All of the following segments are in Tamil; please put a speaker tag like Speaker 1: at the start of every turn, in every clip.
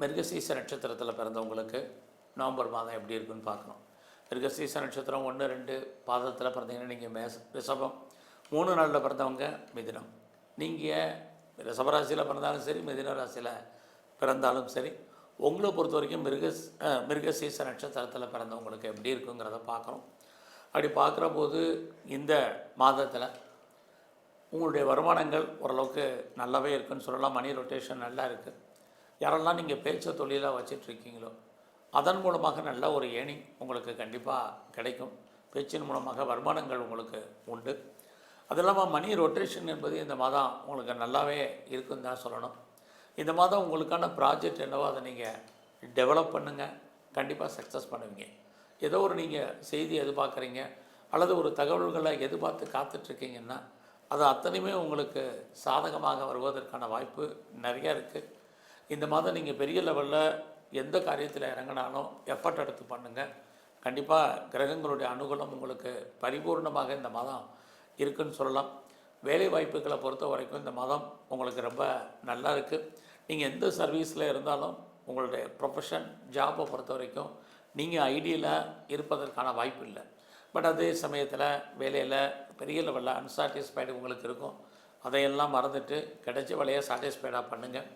Speaker 1: மிருகசீச நட்சத்திரத்தில் பிறந்தவங்களுக்கு நவம்பர் மாதம் எப்படி இருக்குன்னு பார்க்கணும். மிருகசீச நட்சத்திரம் ஒன்று ரெண்டு பாதத்தில் பிறந்தீங்கன்னா நீங்கள் மேச ரிஷபம். மூணு நாளில் பிறந்தவங்க மிதினம். நீங்கள் ரிஷபராசியில் பிறந்தாலும் சரி மிதின ராசியில் பிறந்தாலும் சரி உங்களை பொறுத்த வரைக்கும் மிருக மிருகசீச நட்சத்திரத்தில் பிறந்தவங்களுக்கு எப்படி இருக்குங்கிறத பார்க்குறோம் அப்படி பார்க்குற போது இந்த மாதத்தில் உங்களுடைய வருமானங்கள் ஓரளவுக்கு நல்லாவே இருக்குன்னு சொல்லலாம். மணி ரொட்டேஷன் நல்லா இருக்குது யாரெல்லாம் நீங்கள் பேச்ச தொழிலாக வச்சிட்ருக்கீங்களோ அதன் மூலமாக நல்ல ஒரு ஏணிங் உங்களுக்கு கண்டிப்பாக கிடைக்கும். பேச்சின் மூலமாக வருமானங்கள் உங்களுக்கு உண்டு. அது இல்லாமல் மணி ரொட்டேஷன் என்பது இந்த மாதம் உங்களுக்கு நல்லாவே இருக்குன்னு தான் சொல்லணும். இந்த மாதம் உங்களுக்கான ப்ராஜெக்ட் என்னவோ அதை நீங்கள் டெவலப் பண்ணுங்கள் கண்டிப்பாக சக்ஸஸ் பண்ணுவீங்க. ஏதோ ஒரு நீங்கள் செய்தி எதிர்பார்க்குறீங்க அல்லது ஒரு தகவல்களை எதிர்பார்த்து காத்துட்ருக்கீங்கன்னா அது அத்தனையுமே உங்களுக்கு சாதகமாக வருவதற்கான வாய்ப்பு நிறையா இருக்குது இந்த மாதம் நீங்கள் பெரிய லெவலில் எந்த காரியத்தில் இறங்கினாலும் எஃபர்ட் எடுத்து பண்ணுங்கள் கண்டிப்பாக கிரகங்களுடைய அனுகூலம் உங்களுக்கு பரிபூர்ணமாக இந்த மாதம் இருக்குன்னு சொல்லலாம். வேலை வாய்ப்புகளை பொறுத்த வரைக்கும் இந்த மாதம் உங்களுக்கு ரொம்ப நல்லா இருக்குது நீங்கள் எந்த சர்வீஸில் இருந்தாலும் உங்களுடைய ப்ரொஃபஷன் ஜாப்பை பொறுத்த வரைக்கும் நீங்கள் ஐடியில் இருப்பதற்கான வாய்ப்பு இல்லை. பட் அதே சமயத்தில் வேலையில் பெரிய லெவலில் அன்சாட்டிஸ்ஃபைடு உங்களுக்கு இருக்கும். அதையெல்லாம் மறந்துட்டு கிடைச்ச வேலையை சாட்டிஸ்ஃபைடாக பண்ணுங்கள்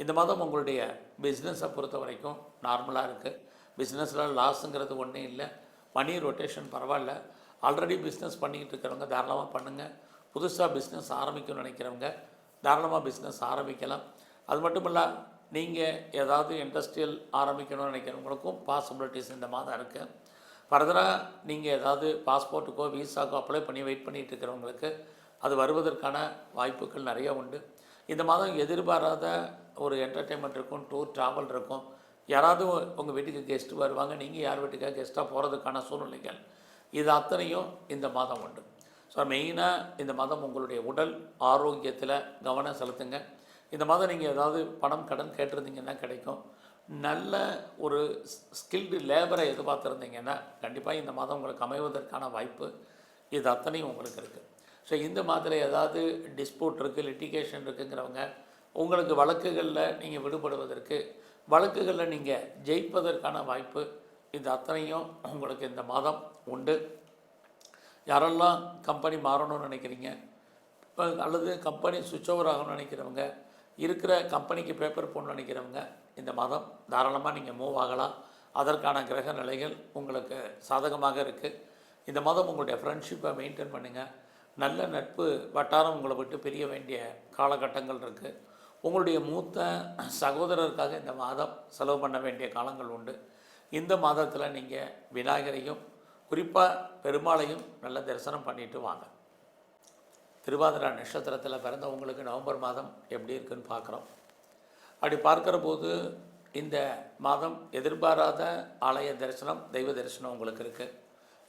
Speaker 1: இந்த மாதம் உங்களுடைய பிஸ்னஸை பொறுத்த வரைக்கும் நார்மலாக இருக்குது பிஸ்னஸில் லாஸுங்கிறது ஒன்றும் இல்லை. மணி ரொட்டேஷன் பரவாயில்ல. ஆல்ரெடி பிஸ்னஸ் பண்ணிக்கிட்டு இருக்கிறவங்க தாராளமாக பண்ணுங்கள் புதுசாக பிஸ்னஸ் ஆரம்பிக்கணும்னு நினைக்கிறவங்க தாராளமாக பிஸ்னஸ் ஆரம்பிக்கலாம். அது மட்டும் இல்லை நீங்கள் ஏதாவது இண்டஸ்ட்ரியல் ஆரம்பிக்கணும்னு நினைக்கிறவங்களுக்கும் பாசிபிலிட்டிஸ் இந்த மாதம் இருக்குது ஃபர்தராக நீங்கள் ஏதாவது பாஸ்போர்ட்டுக்கோ விசாக்கோ அப்ளை பண்ணி வெயிட் பண்ணிகிட்டு இருக்கிறவங்களுக்கு அது வருவதற்கான வாய்ப்புகள் நிறைய உண்டு. இந்த மாதம் எதிர்பாராத ஒரு என்டர்டெயின்மெண்ட் இருக்கும் டூர் ட்ராவல் இருக்கும். யாராவது உங்கள் வீட்டுக்கு கெஸ்ட் வருவாங்க நீங்கள் யார் வீட்டுக்காக கெஸ்ட்டாக போகிறதுக்கான சூழ்நிலைகள். இது அத்தனையும் இந்த மாதம் உண்டு. ஸோ மெயினாக இந்த மாதம் உங்களுடைய உடல் ஆரோக்கியத்தில் கவனம் செலுத்துங்க. இந்த மாதம் நீங்கள் ஏதாவது பணம் கடன் கேட்டிருந்தீங்கன்னா கிடைக்கும். நல்ல ஒரு ஸ்கில்டு லேபரை எதிர்பார்த்துருந்தீங்கன்னா கண்டிப்பாக இந்த மாதம் உங்களுக்கு அமைவதற்கான வாய்ப்பு இது அத்தனையும் உங்களுக்கு இருக்குது ஸோ இந்த மாதிரி ஏதாவது டிஸ்பியூட் இருக்குது லிட்டிகேஷன் இருக்குங்கிறவங்க உங்களுக்கு வழக்குகளில் நீங்கள் விடுபடுவதற்கு வழக்குகளில் நீங்கள் ஜெயிப்பதற்கான வாய்ப்பு இது அத்தனையும் உங்களுக்கு இந்த மாதம் உண்டு. யாரெல்லாம் கம்பெனி மாறணும்னு நினைக்கிறீங்க இப்போ அல்லது கம்பெனி சுவிட்ச் ஓவர் ஆகணும்னு நினைக்கிறவங்க இருக்கிற கம்பெனிக்கு பேப்பர் போடணும்னு நினைக்கிறவங்க இந்த மாதம் தாராளமாக நீங்கள் மூவ் ஆகலாம். அதற்கான கிரக நிலைகள் உங்களுக்கு சாதகமாக இருக்குது இந்த மாதம் உங்களுடைய ஃப்ரெண்ட்ஷிப்பை மெயின்டைன் பண்ணுங்கள் நல்ல நட்பு வட்டாரம் உங்களை விட்டு பிரிய வேண்டிய காலகட்டங்கள் இருக்குது உங்களுடைய மூத்த சகோதரருக்காக இந்த மாதம் செலவு பண்ண வேண்டிய காலங்கள் உண்டு. இந்த மாதத்தில் நீங்கள் விநாயகரையும் குறிப்பாக பெருமாளையும் நல்ல தரிசனம் பண்ணிட்டு வாங்க. திருவாதிரா நட்சத்திரத்தில் பிறந்தவங்களுக்கு நவம்பர் மாதம் எப்படி இருக்குன்னு பார்க்குறோம் அப்படி பார்க்குற போது இந்த மாதம் எதிர்பாராத ஆலய தரிசனம் தெய்வ தரிசனம் உங்களுக்கு இருக்குது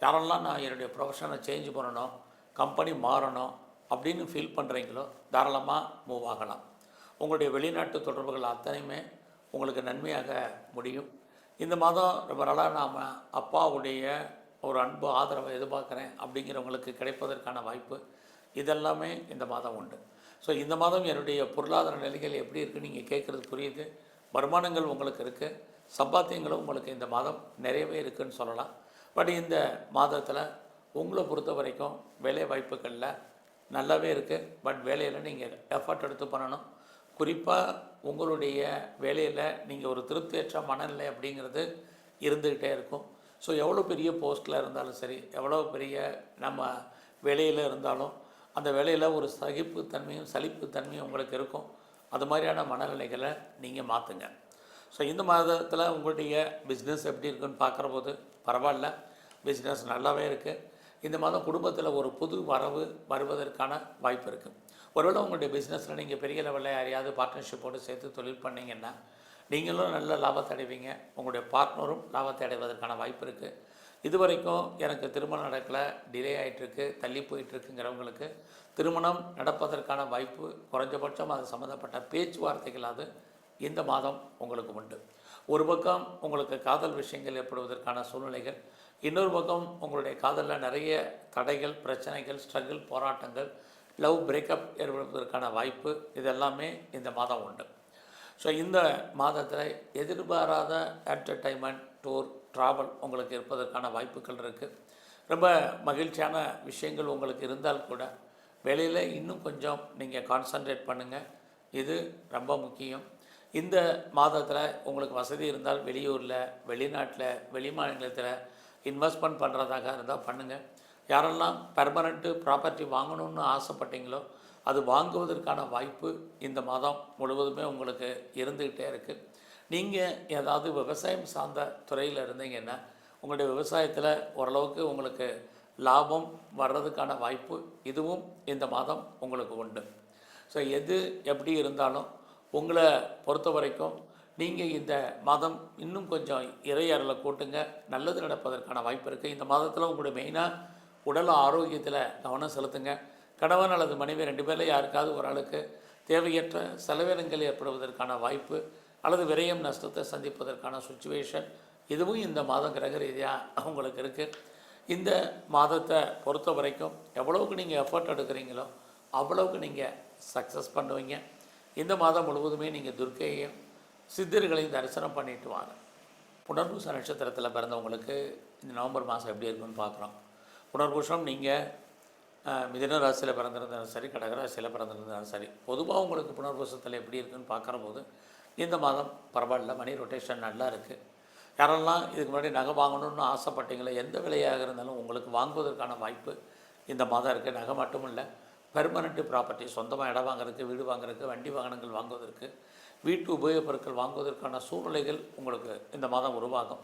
Speaker 1: யாரெல்லாம் நான் என்னுடைய ப்ரொஃபஷனை சேஞ்ச் பண்ணணும் கம்பெனி மாறணும் அப்படின்னு ஃபீல் பண்ணுறீங்களோ தாராளமாக மூவ் ஆகலாம். உங்களுடைய வெளிநாட்டு தொடர்புகள் அத்தனையுமே உங்களுக்கு நன்மையாக முடியும். இந்த மாதம் ரொம்ப நாளாக நாம் அப்பாவுடைய ஒரு அன்பு ஆதரவை எதிர்பார்க்குறேன் அப்படிங்கிறவங்களுக்கு கிடைப்பதற்கான வாய்ப்பு இதெல்லாமே இந்த மாதம் உண்டு. ஸோ இந்த மாதம் என்னுடைய பொருளாதார நிலைகள் எப்படி இருக்குன்னு நீங்கள் கேட்குறது புரியுது. வருமானங்கள் உங்களுக்கு இருக்குது சம்பாத்தியங்களும் உங்களுக்கு இந்த மாதம் நிறையவே இருக்குன்னு சொல்லலாம். பட் இந்த மாதத்தில் உங்களை பொறுத்த வரைக்கும் வேலை வாய்ப்புகளில் நல்லாவே இருக்குது பட் வேலையில் நீங்கள் எஃபர்ட் எடுத்து பண்ணணும். குறிப்பாக உங்களுடைய வேலையில் நீங்கள் ஒரு திருப்தியற்ற மனநிலை அப்படிங்கிறது இருந்துக்கிட்டே இருக்கும். ஸோ எவ்வளோ பெரிய போஸ்ட்டில் இருந்தாலும் சரி எவ்வளோ பெரிய நம்ம வேலையில் இருந்தாலும் அந்த வேலையில் ஒரு சகிப்புத்தன்மையும் சலிப்புத்தன்மையும் உங்களுக்கு இருக்கும். அது மாதிரியான மனநிலைகளை நீங்கள் மாற்றுங்க ஸோ இந்த மாதத்தில் உங்களுடைய பிஸ்னஸ் எப்படி இருக்குன்னு பார்க்குற போது பரவாயில்ல. பிஸ்னஸ் நல்லாவே இருக்குது இந்த மாதம் குடும்பத்தில் ஒரு புது வரவு வருவதற்கான வாய்ப்பு இருக்குது ஒருவேளை உங்களுடைய பிஸ்னஸில் நீங்கள் பெரிய லெவலில் யாரையாவது பார்ட்னர்ஷிப்போடு சேர்த்து தொழில் பண்ணிங்கன்னா நீங்களும் நல்ல லாபத்தை அடைவீங்க. உங்களுடைய பார்ட்னரும் லாபத்தை அடைவதற்கான வாய்ப்பு இருக்குது இது வரைக்கும் எனக்கு திருமணம் நடக்கலை டிலே ஆகிட்டுருக்கு தள்ளி போயிட்டுருக்குங்கிறவங்களுக்கு திருமணம் நடப்பதற்கான வாய்ப்பு குறைஞ்சபட்சம் அது சம்மந்தப்பட்ட பேச்சுவார்த்தைகளாவது இந்த மாதம் உங்களுக்கு உண்டு. ஒரு பக்கம் உங்களுக்கு காதல் விஷயங்கள் ஏற்படுவதற்கான சூழ்நிலைகள் இன்னொரு பக்கம் உங்களுடைய காதலில் நிறைய தடைகள் பிரச்சனைகள் ஸ்ட்ரகிள் போராட்டங்கள் லவ் பிரேக்கப் ஏற்படுவதற்கான வாய்ப்பு இதெல்லாமே இந்த மாதம் உண்டு. ஸோ இந்த மாதத்தில் எதிர்பாராத என்டர்டைன்மெண்ட் டூர் ட்ராவல் உங்களுக்கு இருப்பதற்கான வாய்ப்புகள் இருக்குது ரொம்ப மகிழ்ச்சியான விஷயங்கள் உங்களுக்கு இருந்தால் கூட வேலையில் இன்னும் கொஞ்சம் நீங்கள் கான்சன்ட்ரேட் பண்ணுங்கள் இது ரொம்ப முக்கியம். இந்த மாதத்தில் உங்களுக்கு வசதி இருந்தால் வெளியூரில் வெளிநாட்டில் வெளி மாநிலத்தில் இன்வெஸ்ட்மெண்ட் பண்ணுறதாக இருந்தால் பண்ணுங்கள் யாரெல்லாம் பெர்மனண்ட்டு ப்ராப்பர்ட்டி வாங்கணும்னு ஆசைப்பட்டீங்களோ அது வாங்குவதற்கான வாய்ப்பு இந்த மாதம் முழுவதுமே உங்களுக்கு இருந்துக்கிட்டே இருக்குது நீங்கள் ஏதாவது விவசாயம் சார்ந்த துறையில் இருந்தீங்கன்னா உங்களுடைய விவசாயத்தில் ஓரளவுக்கு உங்களுக்கு லாபம் வர்றதுக்கான வாய்ப்பு இதுவும் இந்த மாதம் உங்களுக்கு உண்டு. ஸோ எது எப்படி இருந்தாலும் உங்களை பொறுத்த வரைக்கும் நீங்கள் இந்த மாதம் இன்னும் கொஞ்சம் இறையறலை கூட்டுங்க. நல்லது நடப்பதற்கான வாய்ப்பு இருக்குது இந்த மாதத்தில் உங்களுடைய மெயினாக உடல் ஆரோக்கியத்தில் கவனம் செலுத்துங்க. கணவன் அல்லது மனைவி ரெண்டு பேரில் யாருக்காவது ஒரு ஆளுக்கு தேவையற்ற செலவினங்கள் ஏற்படுவதற்கான வாய்ப்பு அல்லது விரயம் நஷ்டத்தை சந்திப்பதற்கான சுச்சுவேஷன் இதுவும் இந்த மாதம் கிரக ரீதியாக உங்களுக்கு இருக்குது இந்த மாதத்தை பொறுத்த வரைக்கும் எவ்வளவுக்கு நீங்கள் எஃபர்ட் எடுக்கிறீங்களோ அவ்வளவுக்கு நீங்கள் சக்ஸஸ் பண்ணுவீங்க. இந்த மாதம் முழுவதுமே நீங்கள் துர்க்கையையும் சித்தர்களையும் தரிசனம் பண்ணிட்டு வாங்க. புனர்பூச நட்சத்திரத்தில் பிறந்தவங்களுக்கு இந்த நவம்பர் மாதம் எப்படி இருக்குன்னு பார்க்குறோம் புனர்பூஷம் நீங்கள் மிதன ராசியில் பிறந்திருந்தாலும் சரி கடகராசியில் பிறந்திருந்தாலும் சரி பொதுவாக உங்களுக்கு புனர்பூசத்தில் எப்படி இருக்குன்னு பார்க்குற போது இந்த மாதம் பரவாயில்ல மணி ரொட்டேஷன் நல்லா இருக்குது யாரெல்லாம் இதுக்கு முன்னாடி நகை வாங்கணும்னு ஆசைப்பட்டீங்களோ எந்த விலையாக இருந்தாலும் உங்களுக்கு வாங்குவதற்கான வாய்ப்பு இந்த மாதம் இருக்குது நகை மட்டும் இல்லை பெர்மனண்ட்டு ப்ராப்பர்ட்டி சொந்தமாக இடம் வாங்குறதுக்கு வீடு வாங்குறதுக்கு வண்டி வாகனங்கள் வாங்குவதற்கு வீட்டு உபயோகப் பொருட்கள் வாங்குவதற்கான சூழ்நிலைகள் உங்களுக்கு இந்த மாதம் உருவாகும்.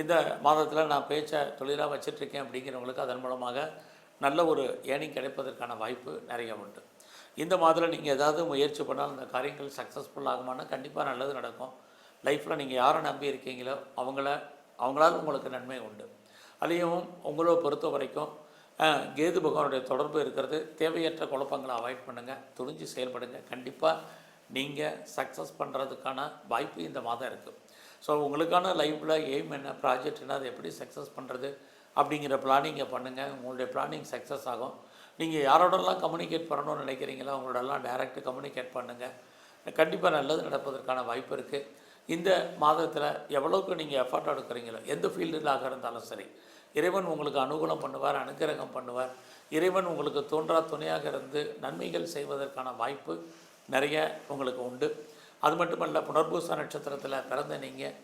Speaker 1: இந்த மாதத்தில் நான் பேச்சை தொழிலாக வச்சிட்ருக்கேன் அப்படிங்கிறவங்களுக்கு அதன் மூலமாக நல்ல ஒரு ஏர்னிங் கிடைப்பதற்கான வாய்ப்பு நிறைய உண்டு. இந்த மாதத்தில் நீங்கள் ஏதாவது முயற்சி பண்ணால் அந்த காரியங்கள் சக்ஸஸ்ஃபுல் ஆகுமானா கண்டிப்பாக நல்லது நடக்கும். லைஃப்பில் நீங்கள் யாரை நம்பி இருக்கீங்களோ அவங்கள அவங்களால உங்களுக்கு நன்மை உண்டு. அதையும் உங்களை பொறுத்த வரைக்கும் கேது பகவானுடைய தொடர்பு இருக்கிறது. தேவையற்ற குழப்பங்களை அவாய்ட் பண்ணுங்கள் துணிஞ்சு செயல்படுங்க. கண்டிப்பாக நீங்கள் சக்ஸஸ் பண்ணுறதுக்கான வாய்ப்பு இந்த மாதம் இருக்குது ஸோ உங்களுக்கான லைஃப்பில் எய்ம் என்ன ப்ராஜெக்ட் என்ன அதை எப்படி சக்ஸஸ் பண்ணுறது அப்படிங்கிற பிளானிங்கை பண்ணுங்கள் உங்களுடைய பிளானிங் சக்ஸஸ் ஆகும். நீங்கள் யாரோடலாம் கம்யூனிகேட் பண்ணணும்னு நினைக்கிறீங்களோ அவங்களோடலாம் டைரக்ட் கம்யூனிகேட் பண்ணுங்கள் கண்டிப்பாக நல்லது நடப்பதற்கான வாய்ப்பு இருக்குது இந்த மாதத்தில் எவ்வளோக்கு நீங்கள் எஃபர்ட் எடுக்கிறீங்களோ எந்த ஃபீல்டிலாக இருந்தாலும் சரி இறைவன் உங்களுக்கு அனுகூலம் பண்ணுவார் அனுகிரகம் பண்ணுவார். இறைவன் உங்களுக்கு தோன்றா துணையாக இருந்து நன்மைகள் செய்வதற்கான வாய்ப்பு நிறைய உங்களுக்கு உண்டு. அது மட்டுமல்ல புனர்பூச நட்சத்திரத்தில் பிறந்த நீங்கள்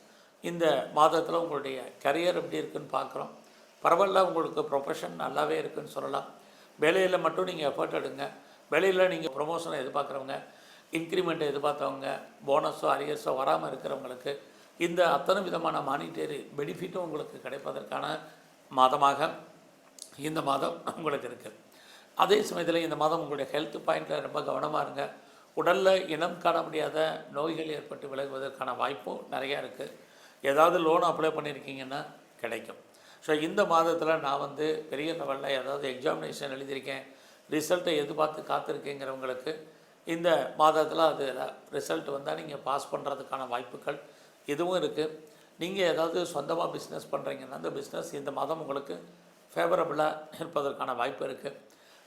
Speaker 1: இந்த மாதத்தில் உங்களுடைய கரியர் எப்படி இருக்குன்னு பார்க்குறோம் பரவாயில்ல உங்களுக்கு ப்ரொஃபஷன் நல்லாவே இருக்குன்னு சொல்லலாம். வேலையில் மட்டும் நீங்கள் எஃபர்ட் எடுங்க. வேலையில் நீங்கள் ப்ரொமோஷனை எதிர்பார்க்குறவங்க இன்க்ரிமெண்ட்டை எதிர்பார்த்தவங்க போனஸோ அரியர்ஸோ வராமல் இருக்கிறவங்களுக்கு இந்த அத்தனை விதமான மானிட்டரி பெனிஃபிட்டும் உங்களுக்கு கிடைப்பதற்கான மாதமாக இந்த மாதம் உங்களுக்கு இருக்குது அதே சமயத்தில் இந்த மாதம் உங்களுடைய ஹெல்த் பாயிண்டில் ரொம்ப கவனமாக இருங்க. உடலில் இனம் காண முடியாத நோய்கள் ஏற்பட்டு விலகுவதற்கான வாய்ப்பும் நிறையா இருக்குது ஏதாவது லோன் அப்ளை பண்ணியிருக்கீங்கன்னா கிடைக்கும். ஸோ இந்த மாதத்தில் நான் வந்து பெரிய லெவலில் ஏதாவது எக்ஸாமினேஷன் எழுதியிருக்கேன். ரிசல்ட்டை எதிர்பார்த்து காத்திருக்கேங்கிறவங்களுக்கு இந்த மாதத்தில் அது ரிசல்ட் வந்தால் நீங்கள் பாஸ் பண்ணுறதுக்கான வாய்ப்புகள் இதுவும் இருக்குது நீங்கள் ஏதாவது சொந்தமாக பிஸ்னஸ் பண்ணுறீங்கன்னா அந்த பிஸ்னஸ் இந்த மாதம் உங்களுக்கு ஃபேவரபுளாக இருப்பதற்கான வாய்ப்பு இருக்குது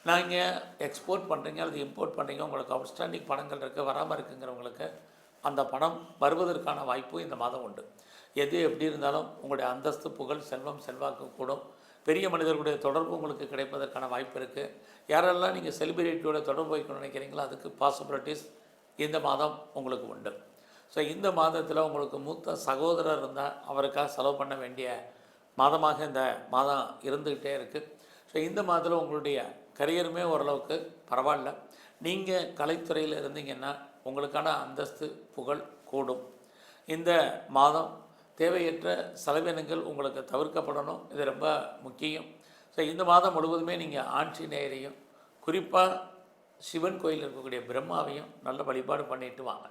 Speaker 1: நீங்கள் எக்ஸ்போர்ட் பண்ணுறீங்க அல்லது இம்போர்ட் பண்ணுறீங்க உங்களுக்கு அவுட்ஸ்டாண்டிங் பணங்கள் இருக்குது வராமல் இருக்குங்கிறவங்களுக்கு அந்த பணம் வருவதற்கான வாய்ப்பு இந்த மாதம் உண்டு. எது எப்படி இருந்தாலும் உங்களுடைய அந்தஸ்து புகழ் செல்வம் செல்வாக்கு கூடும். பெரிய மனிதர்களுடைய தொடர்பு உங்களுக்கு கிடைப்பதற்கான வாய்ப்பு இருக்குது யாரெல்லாம் நீங்கள் செலிபிரிட்டியோட தொடர்பு வைக்கணும்னு நினைக்கிறீங்களோ அதுக்கு பாசிபிலிட்டிஸ் இந்த மாதம் உங்களுக்கு உண்டு. ஸோ இந்த மாதத்தில் உங்களுக்கு மூத்த சகோதரர் இருந்தால் அவருக்காக செலவு பண்ண வேண்டிய மாதமாக இந்த மாதம் இருந்துக்கிட்டே இருக்குது ஸோ இந்த மாதத்தில் உங்களுடைய கரியருமே ஓரளவுக்கு பரவாயில்ல. நீங்கள் கலைத்துறையில் இருந்தீங்கன்னா உங்களுக்கான அந்தஸ்து புகழ் கூடும். இந்த மாதம் தேவையற்ற செலவினங்கள் உங்களுக்கு தவிர்க்கப்படணும். இது ரொம்ப முக்கியம். ஸோ இந்த மாதம் முழுவதுமே நீங்கள் ஆஞ்சநேயரையும் குறிப்பாக சிவன் கோயில் இருக்கக்கூடிய பிரம்மாவையும் நல்ல வழிபாடு பண்ணிட்டு வாங்க.